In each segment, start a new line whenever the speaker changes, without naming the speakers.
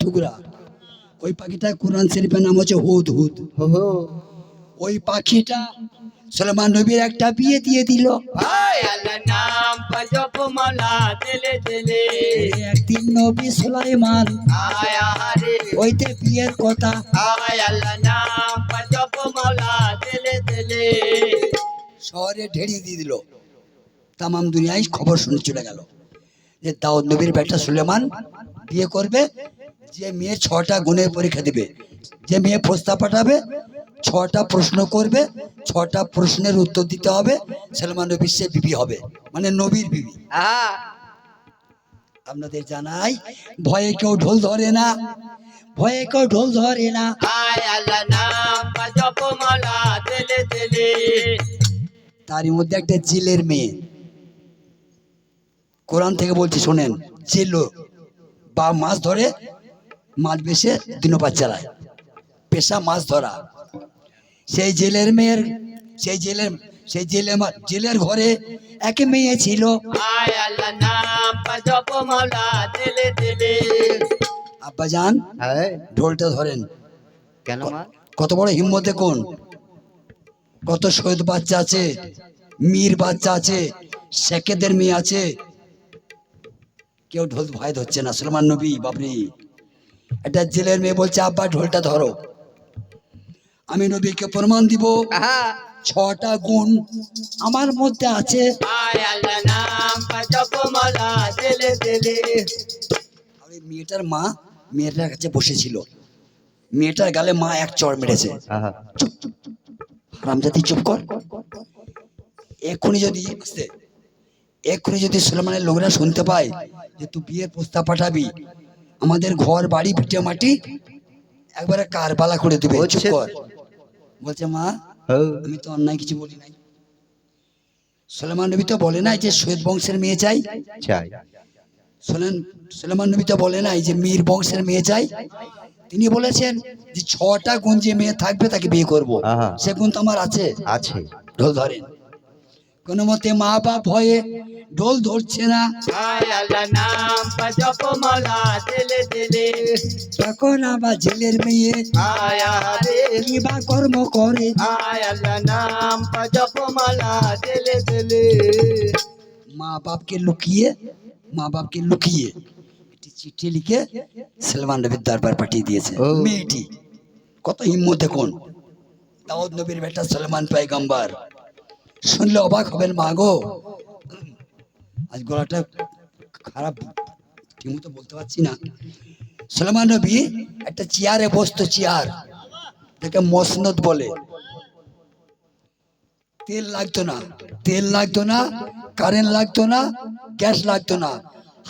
ঠুকরা ওই পাখিটা কোরআন শরীফের নাম হচ্ছে হুদ হুদ।
হো হো
ওই পাখিটা সলমান নবীর একটা বিয়ে দিয়ে দিল।
ভাই আল্লাহ নাম জপ মালা দিলে দিলে
একদিন নবী সুলাইমান ওইতে বিয়ের কথা।
আয় আল্লাহ নাম জপ মালা দিলে দিলে
শহরে ঢেড়িয়ে দিয়ে দিল। তামাম দুনিয়ায় খবর শুনে চলে গেল যে দাউদ নবীর বেটা সুলেমান বিয়ে করবে। যে মেয়ে ছটা গুণের পরীক্ষা দিবে যে মেয়ে প্রস্তাব পাঠাবে ছটা প্রশ্ন করবে ছটা প্রশ্নের উত্তর দিতে হবে সলমান নবীর সে বিবি হবে মানে নবীর বিবি। আপনাদের জানাই ভয়ে কেউ ঢোল ধরে না ভয়ে কেউ ঢোল ধরে না। তারই মধ্যে একটা জেলের মেয়ে। কোরআন থেকে বলছি শোনেন জেল বা মাছ ধরে মাছ বেসে দিনপাত চালায়। পেশা মাছ ধরা। সেই জেলের মেয়ের সেই জেলের সেই জেলের মা- জেলের ঘরে এক মেয়ে ছিল।
দিলে
আব্বাজান
হ্যাঁ।
ঢোলটা ধরেন।
কেন
কত বড় হিম্মত দেখুন। কত শহীদ বাচ্চা আছে মীর বাচ্চা আছে শেখেদের মেয়ে আছে। কেউ ঢোল ভয় ধরছে না সলমান নবী বাপরি। একটা জেলের মেয়ে বলছে আব্বা ঢোলটা ধরো। আমি নবীকে প্রমাণ দিব ছটা গুণ আমার মধ্যে আছে। মেয়েটার মা মেয়েটার কাছে বসেছিল। মেয়েটার গালে মা এক চড় মেরেছে। হারামজাদি চুপ কর। এক্ষুনি যদি এক্ষুনি যদি সুলেমানের লোকরা শুনতে পায় যে তুই বিয়ের প্রস্তাব পাঠাবি আমাদের ঘর বাড়ি ভিটে মাটি একবারে কারবালা করে দেবে বলছে মা আমি তো অন্যায় কিছু বলি নাই। সুলেমান নবী তো বলে নাই যে সৈয়দ বংশের মেয়ে চাই।
চাই।
সোলেন সুলেমান নবী তো বলে নাই যে মীর বংশের মেয়ে চাই। তিনি বলেছেন যে ছটা গুণ যে মেয়ে থাকবে তাকে বিয়ে করব। সে গুণ তো আমার আছে।
আছে।
ঢোল ধরেন। কোনো মতে মা বাপ ভয়ে ঢোল ধরছে না। তখন আবার জেলের মেয়ে কি বা কর্ম করে। মা বাপকে লুকিয়ে মা বাপকে লুকিয়ে একটি চিঠি লিখে সলমান নবীর দরবার পাঠিয়ে দিয়েছে। মেয়েটি কত হিম্মত দেখুন দাউদ নবীর বেটা সলমান পাইগাম্বার। শুনলে অবাক হবেন, মা গো, আজ গলাটা খারাপ ঠিকমতো বলতে পারছি না। সলমান নবী একটা চেয়ারে বসতো, চেয়ার তাকে মসনদ বলে। তেল লাগতো না, তেল লাগতো না কারেন্ট লাগতো না গ্যাস লাগতো না,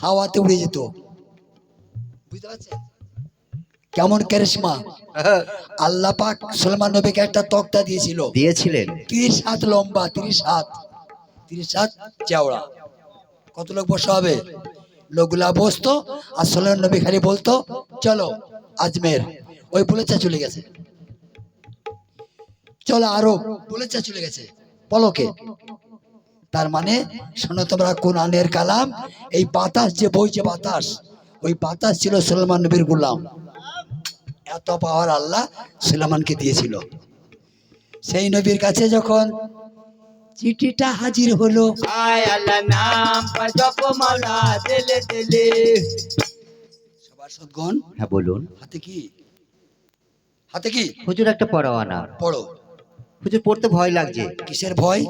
হাওয়াতে উড়ে যেত। বুঝতে পারছেন? কেমন ক্যারিশমা আল্লাহ পাক সলমান নবীকে একটা তক্তা দিয়েছিল।
দিয়েছিলেন।
তিরিশ হাত লম্বা তিরিশ হাত তিরিশ হাত চেওড়া। কত লোক বসা হবে? লোকগুলা বসতো আর সলমান নবী খালি বলতো চলো আজমের। ওই বলেছে চলে গেছে। চলো আরও বলেছে চলে গেছে। পলকে। তার মানে শোনো তোমরা কোরআনের কালাম এই বাতাস যে বইছে বাতাস ওই বাতাস ছিল সুলেমান নবীর গুলাম। এত পাওয়ার আল্লাহ সুলেমানকে দিয়েছিল। সেই নবীর কাছে যখন চিঠিটা হাজির হলো সবার সদগণ?
হ্যাঁ বলুন।
হাতে কি? হাতে কি?
হুজুর একটা পরোয়ানা
পড়ো।
হুজুর পড়তে ভয় লাগছে।
কিসের ভয়?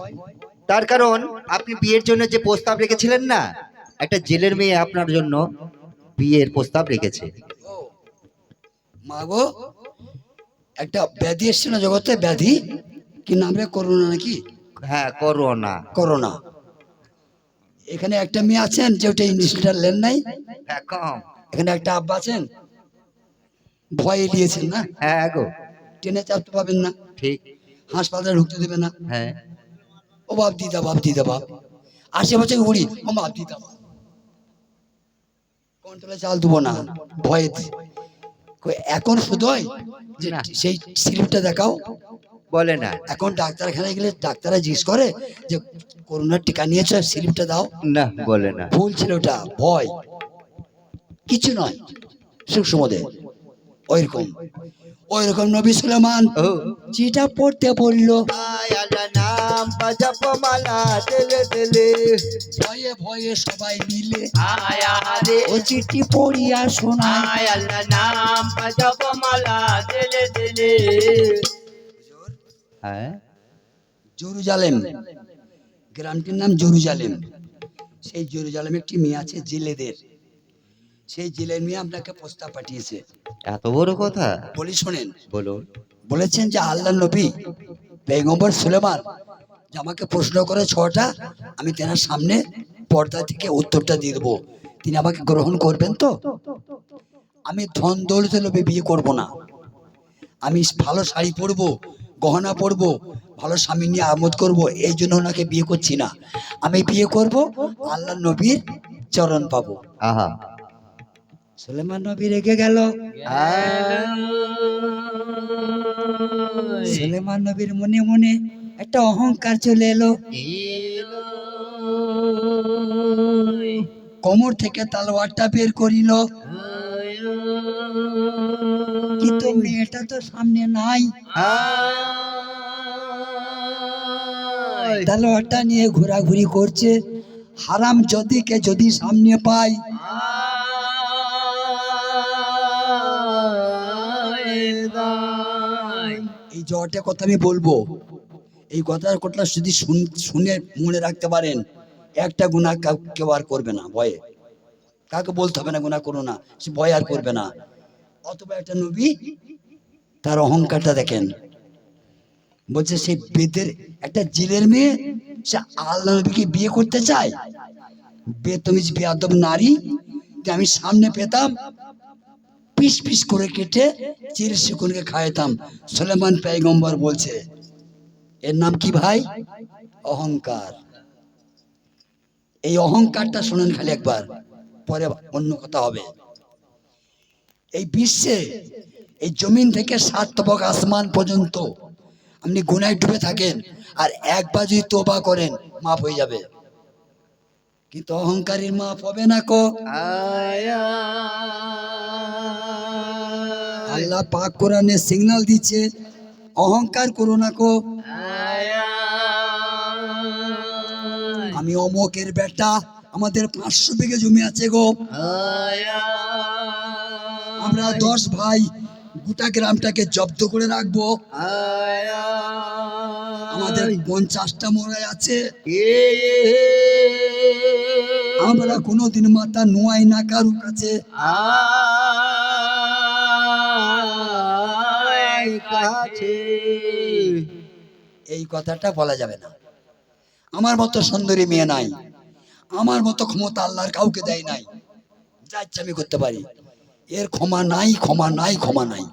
তার কারণ আপনি বিয়ের জন্য যে প্রস্তাব রেখেছিলেন না একটা জেলের মেয়ে আপনার জন্য বিয়ের প্রস্তাব রেখেছে।
মা গো একটা ব্যাধি এসছে না জগতে? ব্যাধি? কি নাম? রে করোনা নাকি?
হ্যাঁ করোনা
করোনা এখানে একটা মেয়ে আছেন যে ওটা ইংলিশটা লেন নাই?
হ্যাঁ
এখানে একটা আব্বা আছেন? ভয় এড়িয়েছেন না?
হ্যাঁ গো।
ট্রেনে চাপতে পাবেন না?
ঠিক।
হাসপাতালে ঢুকতে দেবে না?
হ্যাঁ।
ও বাপ দিদা বাপ দিদা বাপ। আশি বছর উড়ি ও বাপ দিদা বাপ। কন্ট্রোলে চাল দেবো না। ভয়ে এখন শুধুই যে সেই স্লিপটা দেখাও।
বলে না।
এখন ডাক্তারখানায় গেলে ডাক্তাররা জিজ্ঞেস করে যে করোনার টিকা নিয়েছ স্লিপটা দাও।
না বলে না।
ভুল ছিল ওটা ভয়। কিছু নয় সুসমদে ওইরকম। ওইরকম নবী সুলেমান যেটা পড়তে বলল
আয় আল্লাহ নাম জপ মালা দিলে দিলে
ভয়ে ভয়ে সবাই মিলে
আয়া রে
ও চিঠি পড়িয়া শোনায়।
আয় আল্লাহ নাম জপ মালা দিলে দিলে
হ্যাঁ।
জেরুজালেম। গ্রামটির নাম জেরুজালেম। সেই জেরুজালেমে একটি মেয়ে আছে জেলেদের। সেই জেলের মেয়ে আপনাকে প্রস্তাব পাঠিয়েছে।
এত বড় কথা?
বলি শোনেন।
বলুন।
বলেছেন যে আল্লাহ নবী পেগম্বর সুলেমান যে আমাকে প্রশ্ন করে ছটা আমি তেনার সামনে পর্দা থেকে উত্তরটা দিয়ে দেবো। তিনি আমাকে গ্রহণ করবেন তো? আমি ধন দৌলতে লোভে বিয়ে করব না। আমি ভালো শাড়ি পরবো গহনা পরবো ভালো স্বামী নিয়ে আমোদ করব এই জন্য ওনাকে বিয়ে করছি না। আমি বিয়ে করব আল্লাহ নবীর চরণ পাবো। সুলেমান নবী রেগে গেল। সুলেমান নবীর মনে মনে একটা অহংকার চলে এলো। কোমর থেকে তালোয়ারটা বের করিল। কিন্তু মেয়েটা তো সামনে নাই। তালোয়ারটা নিয়ে ঘোরাঘুরি করছে। হারাম যদি কে যদি সামনে পাই এই জ্বরটা কথা আমি বলব। এই কথার কথা যদি শুন- মনে রাখতে পারেন, একটা গুণা কাউ- আর করবে না ভয়ে। কাকে বলতে হবে না গুণা করো না, সে ভয় আর করবে না। অথবা একটা নবী তার অহংকারটা দেখেন। বলছে সেই বেদের, একটা জেলের মেয়ে, সে আল্লাহ নবীকে বিয়ে করতে চায়। বেতমিজ বেয়াদব নারী আমি সামনে পেতাম, পিস পিস করে কেটে চির শিকুনকে খাওয়াতাম সুলেমান পেগম্বর বলছে এর নাম কি ভাই? অহংকার। এই অহংকারটা শোনেন খালি একবার পরে অন্য কথা হবে। এই বিশ্বে এই জমিন থেকে সাত তবক আসমান পর্যন্ত আপনি গুনায় ডুবে থাকেন আর একবার যদি তোবা করেন মাফ হয়ে যাবে। কিন্তু অহংকারীর মাফ হবে না কো? আল্লাহ পাক কোরআনে সিগন্যাল দিচ্ছে অহংকার করো না কো। আমি অমকের বেটা আমাদের পাঁচশো বিঘে জমি আছে গো। আমরা দশ ভাই গোটা গ্রামটাকে জব্দ করে রাখব। আমাদের পঞ্চাশটা মরাই আছে। আমরা কোনোদিন মাথা নোয়াই না কারু কাছে। এই কথাটা বলা যাবে না। আমার মতো সুন্দরী মেয়ে নাই। আমার মতো ক্ষমতা আল্লাহর কাউকে দেয় নাই। যা ইচ্ছা আমি করতে পারি। এর ক্ষমা নাই ক্ষমা নাই ক্ষমা নাই।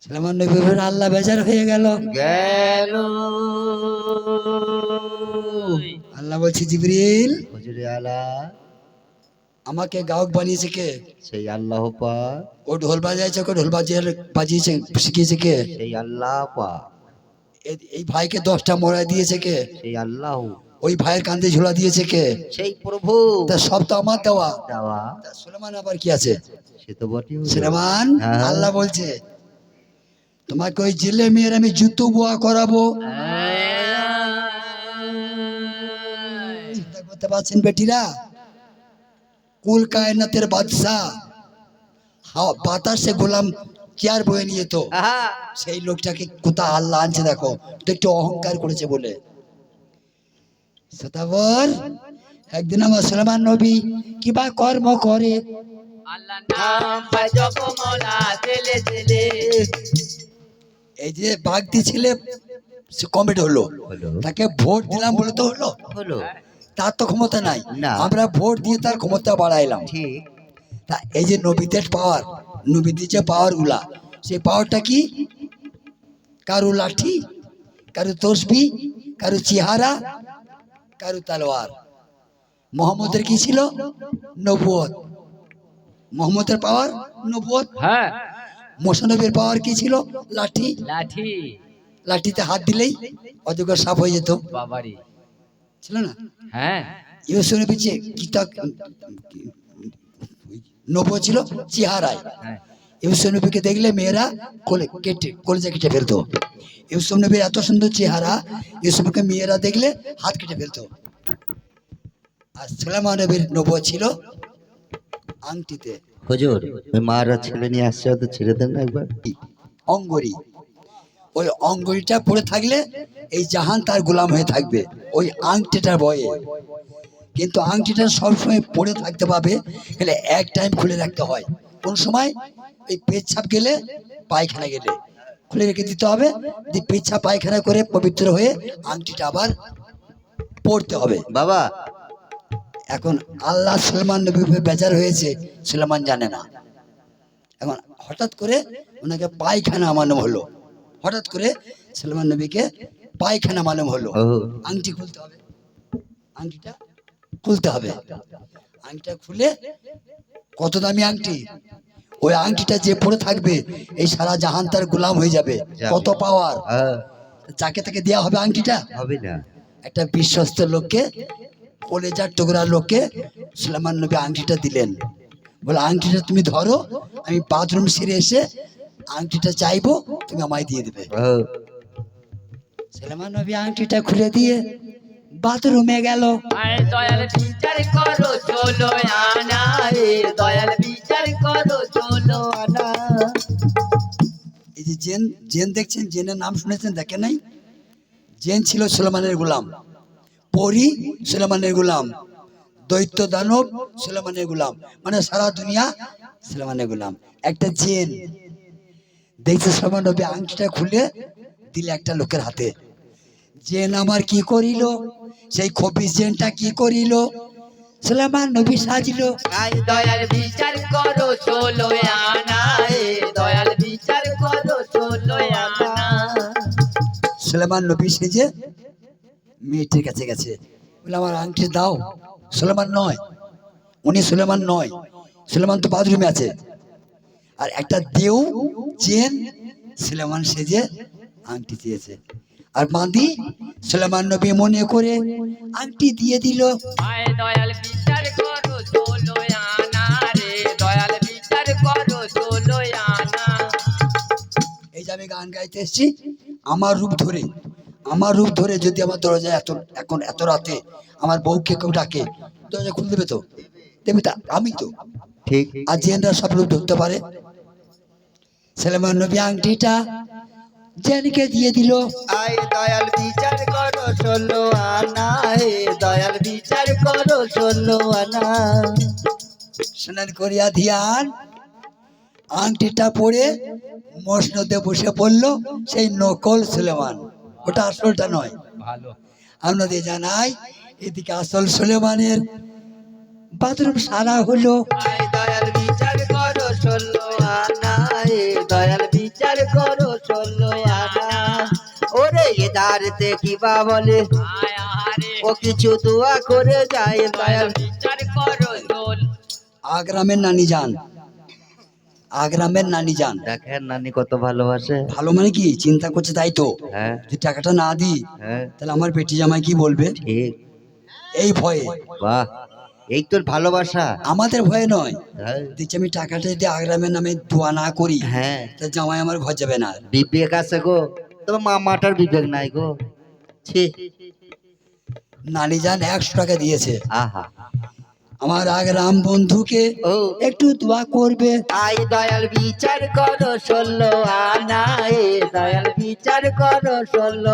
সালামান নবী আল্লাহ বেজার হয়ে গেল।
গেল।
আল্লাহ বলছে জিবরিল
হুজুরে আলা।
আমাকে গায়ক বানিয়েছে কে?
সেই আল্লাহ পাক।
ও ঢোল বাজাইছে কে? ঢোল বাজিয়ে বাজিয়েছে শিখিয়েছে কে?
সেই আল্লাহ
এ- এই ভাইকে দশটা মরাই দিয়েছে কে?
সেই আল্লাহ।
ওই ভাইয়ের কান্দে ঝোলা দিয়েছে কে?
সেই প্রভু।
তা সব তো আমার দেওয়া।
দেওয়া।
সুলেমান আবার কি আছে?
সে তো বটে
সুলেমান
হ্যাঁ।
আল্লাহ বলছে তোমাকে ওই জেলে মেয়ের আমি জুতো বোয়া করাবো। চিন্তা করতে পারছেন বেটিরা? কুল কায়নাতের বাদশাহ বাতাসে গোলাম চেয়ার বয়ে নিয়ে তো সেই লোকটাকে কোথা আল্লাহ আনছে দেখো? তো একটু অহংকার করেছে বলে। সতাবর একদিন আমার সুলেমান নবী কিবা কর্ম করে? এই যে বাঘ ছেলে সে কমিট হলো। তাকে ভোট দিলাম বলে তো হলো?
হলো।
তার তো ক্ষমতা নাই।
না।
আমরা ভোট দিয়ে তার ক্ষমতা বাড়াইলাম।
ঠিক।
তা এই যে নবীদের পাওয়ার নবীদের যে পাওয়ারগুলা সেই পাওয়ারটা কি? কারু লাঠি কারও তসবি কারও চেহারা কারও তালোয়ার। মোহাম্মদের কি ছিল? নবুয়ত মোহাম্মদের পাওয়ার নবুয়ত
হ্যাঁ।
মোশানবীর পাওয়ার কি ছিল? লাঠি।
লাঠি।
লাঠিতে হাত দিলেই অজগর সাপ হয়ে যেত।
বাবারি।
ছিল না?
হ্যাঁ।
ইউসুফ নবী যে কিতাব নবুয় ছিল চেহারায়।
হ্যাঁ।
ইউসুফ নবীকে দেখলে মেয়েরা কোলে কেটে কলেজে কেটে ফেলতো। ইউসুফ নবীর এত সুন্দর চেহারা ইউসুফকে মেয়েরা দেখলে হাত কেটে ফেলতো। আর সুলেমান নবীর নবুয় ছিল আংটিতে।
হুজুর ওই মারা ছেলে নিয়ে আসছে ওদের ছেড়ে দেন না একবার।
অঙ্গরি। ওই অঙ্গরিটা পড়ে থাকলে এই জাহান তার গোলাম হয়ে থাকবে। ওই আংটিটার বয়ে। কিন্তু আংটিটা সবসময় পড়ে থাকতে পাবে গেলে এক টাইম খুলে রাখতে হয়। কোন সময়? ওই পেচ্ছাপ গেলে পায়খানা গেলে। খুলে রেখে দিতে হবে দিয়ে পেচ্ছাপ পায়খানা করে পবিত্র হয়ে আংটিটা আবার পড়তে হবে।
বাবা।
এখন আল্লাহ সুলেমান নবী বেজার হয়েছে সুলেমান জানে না। এখন হঠাৎ করে ওনাকে পায়খানা মালুম হলো। হঠাৎ করে সুলেমান নবীকে পায়খানা মালুম হলো। আংটি খুলতে হবে। আংটিটা খুলতে হবে। আংটিটা খুলে কত দামি আংটি? ওই আংটিটা যে পরে থাকবে এই সারা জাহান তার গোলাম হয়ে যাবে। কত পাওয়ার
হ্যাঁ,
যাকে তাকে দেওয়া হবে আংটিটা?
হবে না।
একটা বিশ্বস্ত লোককে কলেজার টুকরা লোককে সুলেমান নবী আংটিটা দিলেন। বলে আংটিটা তুমি ধরো আমি বাথরুম সেরে এসে আংটিটা চাইব তুমি আমায় দিয়ে দেবে।
ও
সুলেমান নবী আংটিটা খুলে দিয়ে বাথরুমে গেল।
দয়াল বিচার করো চলো আনা। রে দয়াল বিচার করো চলো আনা।
এই যে জেন জেন দেখছেন জেনের নাম শুনেছেন দেখেন নাই? জেন ছিল সুলেমানের গোলাম। পরি সুলেমানের গোলাম। দৈত্য দানব সুলেমানের গোলাম। মানে সারা দুনিয়া সুলেমানের গোলাম। একটা জেন। দেখছে সুলেমান নবী আংটিটা খুলে দিলে একটা লোকের হাতে। জেন আমার কি করিল? সেই খবিস জেনটা কি করিল? সুলেমান নবী সাজলো।
দয়াল বিচার করো চলো দয়াল বিচার করো চলো
সুলেমান নবী সেজে মেয়েটির কাছে গেছে। বলে আমার আংটি দাও। সুলেমান নয়। উনি সুলেমান নয়। সুলেমান তো বাথরুমে আছে। আর একটা দেউ চেন সুলেমান সেজে আংটি দিয়েছে। আর বাঁধি সুলেমান নবী মনে করে আংটি দিয়ে দিল।
দয়াল বিচার করো চলো আনা রে। দয়াল বিচার করো চলো আনা।
এই যে আমি গান গাইতে এসেছি আমার রূপ ধরে আমার রূপ ধরে যদি আমার দরজায় এত এখন এত রাতে আমার বউকে কেউ ডাকে দরজা খুলে দেবে তো? দেবে তা? আমি তো।
ঠিক।
আর জেনরা সব রূপ ধরতে পারে সেলেমান নবী আংটিটা জেনকে দিয়ে দিল।
আই দয়াল বিচার করো ষোলো আনা। হে দয়াল বিচার করো ষোলো আনা।
স্নান করিয়া ধিয়ান। আংটিটা পরে মসনদে বসে পড়ল সেই নকল সুলেমান। ওটা আসলটা নয়।
ভালো।
আপনাদের জানাই এদিকে আসল সুলেমানের বাথরুম সারা হলো।
দয়াল বিচার করো ষোলো আনা। হে দয়াল আনা ওরে এ দাঁড়তে কি বা বলে? ও কিছু দোয়া করে যায়
দয়াল।
দয়াল
বিচার করো চল
আগ্রামের নানি যান। আগ্রামের নানি যান।
দেখেন নানি কত ভালোবাসে।
ভালো মানে কি? চিন্তা করছে তাই তো।
হ্যাঁ।
যদি টাকাটা না দিই
হ্যাঁ।
তাহলে আমার বেটি জামাই কি বলবে?
ঠিক।
এই ভয়ে।
বাহ। এই তোর ভালোবাসা?
আমাদের ভয়ে নয়।
হ্যাঁ।
দেখছি আমি টাকাটা যদি আগ্রামের নামে দোয়া না করি
হ্যাঁ।
তা জামাই আমার ঘর যাবে না।
বিবেক আছে গো। তোমার মা মাটার বিবেক নাই গো। ছি।
নানি যান একশো টাকা দিয়েছে।
আহা।
আমার আগ্রাম বন্ধুকে একটু দোয়া করবে।
আই দয়াল বিচার করো ষোলো আনা দয়াল বিচার করো ষোলো